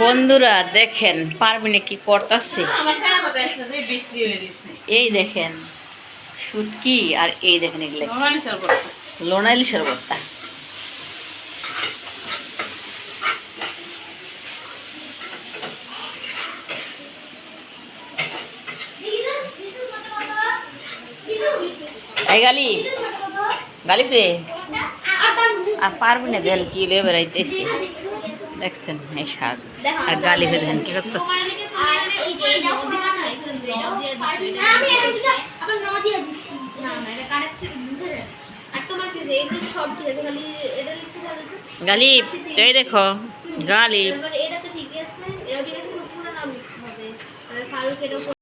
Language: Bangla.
বন্ধুরা, দেখেন পারবিনে কি করতেছে? এই দেখেন শুটকি আর এই দেখেন এগুলো। নরমালি শরবত লোনাইলি শরবতটা। এই গালি। গালি ফ্রে আর পারবি না দেন। কি লে বেড়াইতেছি। দেখছেন এই শাক। আর গালি ফে দেখেন কি করতেছে। গালি এই দেখো গালি